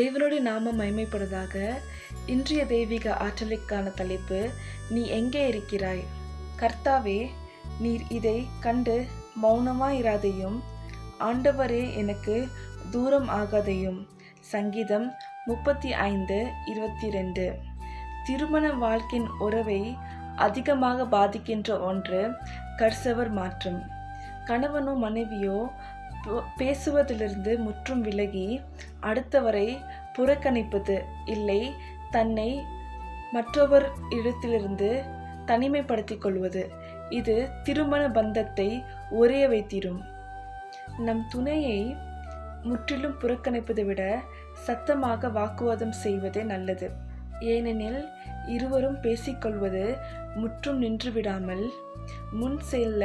தேவனுடைய நாமம் மைமைப்படுவதாக இன்றைய தெய்வீக ஆற்றலுக்கான தலைப்பு நீ எங்கே இருக்கிறாய்? கர்த்தாவே நீர் இதை கண்டு மௌனமாயிராதையும் ஆண்டவரே எனக்கு தூரம் ஆகாதையும். சங்கீதம் முப்பத்தி ஐந்து இருபத்தி ரெண்டு திருமண வாழ்க்கையின் உறவை அதிகமாக பாதிக்கின்ற ஒன்று கர்சவர் மாற்றம். கணவனோ மனைவியோ பேசுவதிலிருந்து முற்றும் விலகி அடுத்தவரை புறக்கணிப்பது இல்லை தன்னை மற்றவர் இடத்திலிருந்து தனிமைப்படுத்திக் கொள்வது. இது திருமண பந்தத்தை ஒரே வைத்திடும் நம் துணையை முற்றிலும் புறக்கணிப்பதை விட சத்தமாக வாக்குவாதம் செய்வதே நல்லது. ஏனெனில் இருவரும் பேசிக்கொள்வது முற்றும் நின்றுவிடாமல் முன் செல்ல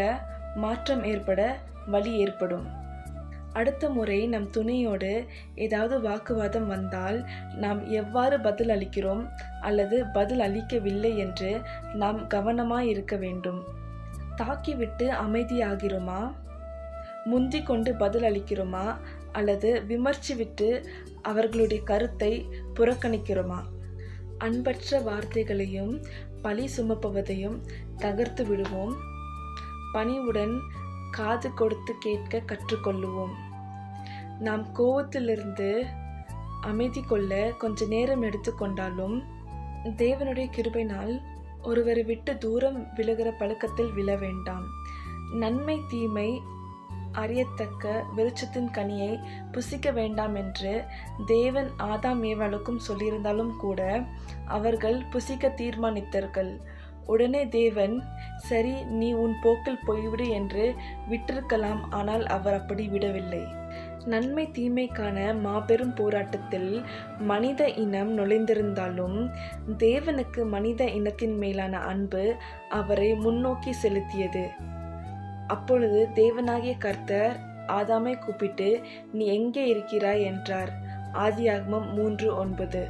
மாற்றம் ஏற்பட வழி ஏற்படும். அடுத்த முறை நம் துணையோடு ஏதாவது வாக்குவாதம் வந்தால் நாம் எவ்வாறு பதில் அளிக்கிறோம் அல்லது பதில் அளிக்கவில்லை என்று நாம் கவனமாக இருக்க வேண்டும். தாக்கிவிட்டு அமைதியாகிறோமா? முந்தி கொண்டு பதில் அளிக்கிறோமா? அல்லது விமர்சிவிட்டு அவர்களுடைய கருத்தை புறக்கணிக்கிறோமா? அன்பற்ற வார்த்தைகளையும் பழி சுமப்பவதையும் தகர்த்து விடுவோம் பணிவுடன் காது கொடுத்து கேட்க கற்றுக்கொள்ளுவோம். நாம் கோவத்திலிருந்து அமைதி கொள்ள கொஞ்ச நேரம் எடுத்துக்கொண்டாலும் தேவனுடைய கிருபைனால் ஒருவரை விட்டு தூரம் விலகிற பழக்கத்தில் விழ வேண்டாம். நன்மை தீமை அறியத்தக்க வெளிச்சத்தின் கனியை புசிக்க வேண்டாம் என்று தேவன் ஆதாம் ஏவாளுக்கும் சொல்லியிருந்தாலும் கூட அவர்கள் புசிக்க தீர்மானித்தார்கள். உடனே தேவன் சரி நீ உன் போக்கில் போய்விடு என்று விட்டிருக்கலாம் ஆனால் அவர் அப்படி விடவில்லை. நன்மை தீமைக்கான மாபெரும் போராட்டத்தில் மனித இனம் நுழைந்திருந்தாலும் தேவனுக்கு மனித இனத்தின் மேலான அன்பு அவரை முன்னோக்கி செலுத்தியது. அப்பொழுது தேவனாகிய கர்த்தர் ஆதாமை கூப்பிட்டு நீ எங்கே இருக்கிறாய்? என்றார். ஆதியாகமம் மூன்று ஒன்பது.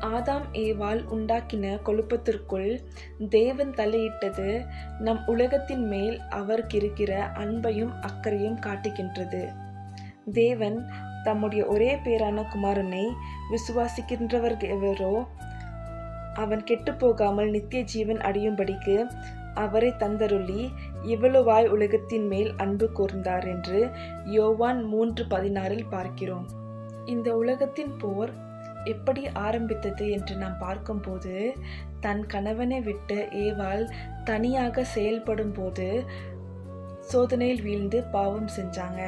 ஆதாம் ஏவாள் உண்டாக்கின கொழுப்பத்திற்குள் தேவன் தலையிட்டது. நம் உலகத்தின் மேல் அவருக்கு இருக்கிற அன்பையும் அக்கறையும் காட்டுகின்றது. தேவன் தம்முடைய ஒரே பேரான குமாரனை விசுவாசிக்கின்றவர் எவரோ அவன் கெட்டுப்போகாமல் நித்திய ஜீவன் அடையும்படிக்கு அவரை தந்தருளி இவ்வளவாய் உலகத்தின் மேல் அன்பு கூர்ந்தார் என்று யோவான் மூன்று பதினாறில் பார்க்கிறோம். இந்த உலகத்தின் போர் எப்படி ஆரம்பித்தது என்று நாம் பார்க்கும்போது தன் கணவனை விட்டு ஏவாள் தனியாக செயல்படும் போது சோதனையில் வீழ்ந்து பாவம் செஞ்சாங்க.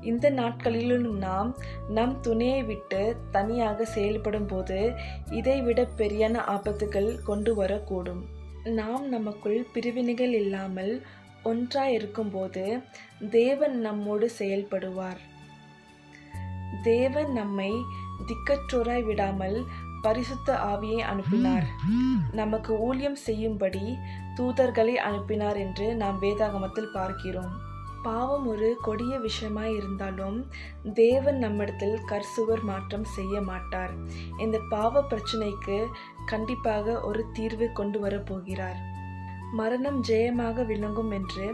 இந்த நாட்களிலும் நாம் நம் துணையை விட்டு தனியாக செயல்படும் போது இதைவிட பெரியான ஆபத்துகள் கொண்டு வரக்கூடும். நாம் நமக்குள் பிரிவினைகள் இல்லாமல் ஒன்றாய் இருக்கும்போது தேவன் நம்மோடு செயல்படுவார். தேவன் நம்மை திக்கற்றோராய் விடாமல் பரிசுத்த ஆவியை அனுப்பினார். நமக்கு ஊழியம் செய்யும்படி தூதர்களை அனுப்பினார் என்று நாம் வேதாகமத்தில் பார்க்கிறோம். பாவம் ஒரு கொடிய விஷயமாய் இருந்தாலும் தேவன் நம்மிடத்தில் கர்சுவர் மாற்றம் செய்ய மாட்டார். இந்த பாவ பிரச்சனைக்கு கண்டிப்பாக ஒரு தீர்வு கொண்டு வரப்போகிறார் மரணம் ஜெயமாக விளங்கும் என்று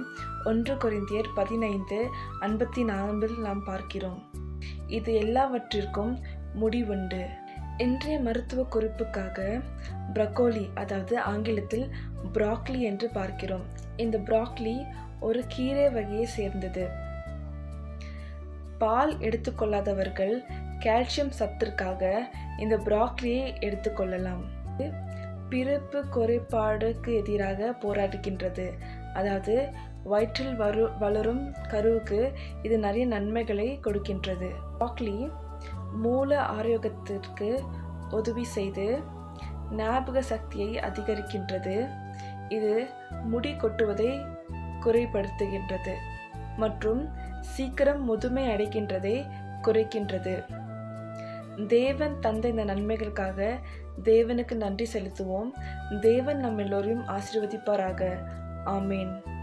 ஒன்று குறைந்தியர் பதினைந்து ஐம்பத்தி நான்கில் நாம் பார்க்கிறோம். இது எல்லாவற்றிற்கும் முடிவுண்டு. இன்றைய மருத்துவ குறிப்புக்காக ப்ரக்கோலி அதாவது ஆங்கிலத்தில் ப்ராக்லி என்று பார்க்கிறோம். இந்த ப்ராக்லி ஒரு கீரை வகையை சேர்ந்தது. பால் எடுத்துக்கொள்ளாதவர்கள் கால்சியம் சத்திற்காக இந்த ப்ராக்லியை எடுத்துக்கொள்ளலாம். பிறப்பு குறைபாடுக்கு எதிராக போராடுகின்றது. அதாவது வயிற்றில் வரு வளரும் கருவுக்கு இது நிறைய நன்மைகளை கொடுக்கின்றது. ப்ராக்லி மூல ஆரோக்கியத்திற்கு உதவி செய்து ஞாபக சக்தியை அதிகரிக்கின்றது. இது முடி கொட்டுவதை குறைப்படுத்துகின்றது மற்றும் சீக்கிரம் முதுமை அடைகின்றதை குறைக்கின்றது. தேவன் தந்த இந்த நன்மைகளுக்காக தேவனுக்கு நன்றி செலுத்துவோம். தேவன் நம் எல்லோரையும் ஆசீர்வதிப்பாராக. ஆமேன்.